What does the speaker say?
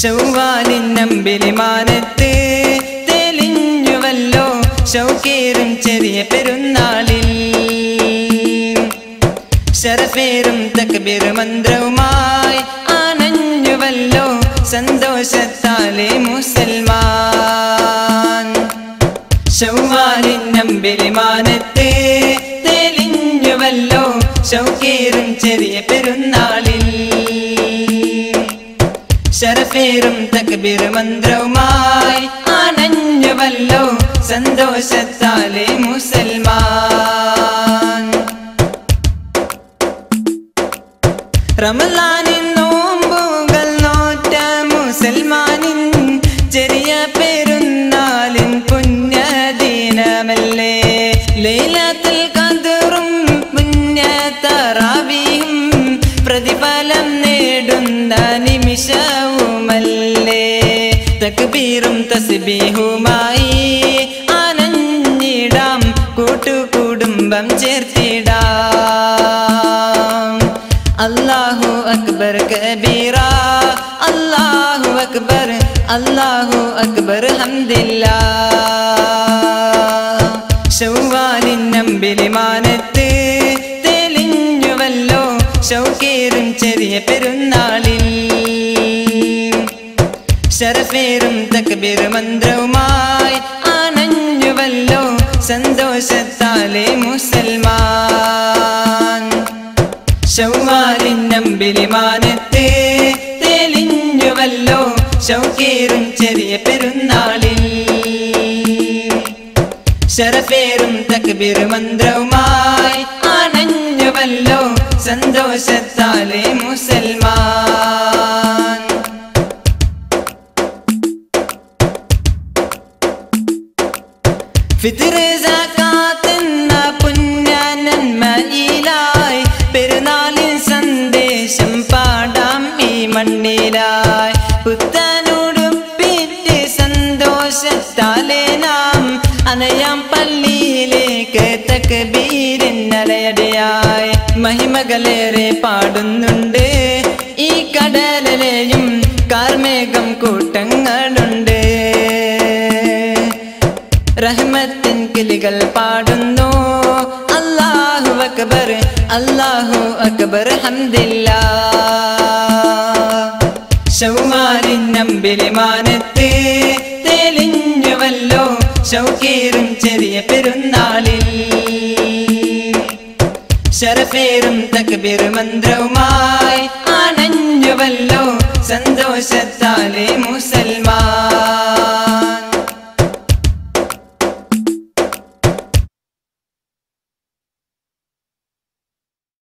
ശൗവാലിന്നമ്പിലി മാനത്ത് തെളിഞ്ഞുവല്ലോ. ശൗകേറും ചെറിയ പെരുന്നാളിൽ. ശരഫേറും തക്ബീർ മന്ത്രവുമായി ആനഞ്ഞുവല്ലോ സന്തോഷത്താലെ മുസൽമാൻ. ശൗവാലിന്നമ്പിലി മാനത്ത് തെളിഞ്ഞുവല്ലോ. ശൗകേറും ചെറിയ പെരുന്നാളിൽ. ശരഫേറും തക്ബീർ മന്ത്രവുമായി. ആനഞ്ഞുവല്ലോ സന്തോഷത്താലെ മുസൽമാൻ. റമലാനിൻ തക്ബീറും തസ്ബീഹുമായി ആനഞ്ഞിടാം കൂട്ടുകുടുംബം ചേർത്തിടാം. അല്ലാഹു അക്ബർ കബീറ. അല്ലാഹു അക്ബർ അല്ലാഹു അക്ബർ ഹംദില്ല. ശൗവാലിൻ നമ്പിലിമാനത്ത് തെളിഞ്ഞുവല്ലോ. ശൗകേറും ചെറിയ പെരുന്നാളിൽ ശരഫേറും തക്ബീർ മന്ത്രവുമായി ആനഞ്ഞുവല്ലോ സന്തോഷത്താലെ മുസൽമാൻ. ശൗവാലിന്നമ്പിലി മാനത്ത് തെളിഞ്ഞുവല്ലോ ശൗകേറും ചെറിയ പെരുന്നാളിൽ. ശരഫേറും തക്ബീർ മന്ത്രവുമായി ആനഞ്ഞുവല്ലോ സന്തോഷത്താലെ മുസൽമാൻ. ഫിത്ർ സകാത്ത് എന്ന പുണ്യനന്മയിലായി പെരുന്നാളിൻ സന്ദേശം പാടാം ഈ മണ്ണിലായി. പുത്തനുടുപ്പിറ്റ് സന്തോഷത്താലെ നാം അനയാം പള്ളിയിലേക്ക് തക്ബീരിന്നലയടയായി മഹിമകളേറെ പാടുന്നുണ്ട്. ഈ കടലിലെയും കാർമേഘം കൂട്ടങ്ങളുണ്ട് റഹ്മത്തിൻ കിളികൾ പാടുന്നു. അല്ലാഹു അക്ബർ അല്ലാഹു അക്ബർ ഹംദില്ല. ഷൗമാരിൻ നമ്പിലിമാനത്ത് തെളിഞ്ഞുവല്ലോ ഷൗക്കീറും ചെറിയ പെരുന്നാളിൽ. ശരഫേറും തക്ബീർ മന്ത്രവുമായി ആണഞ്ഞുവല്ലോ സന്തോഷത്താലേ മൂസ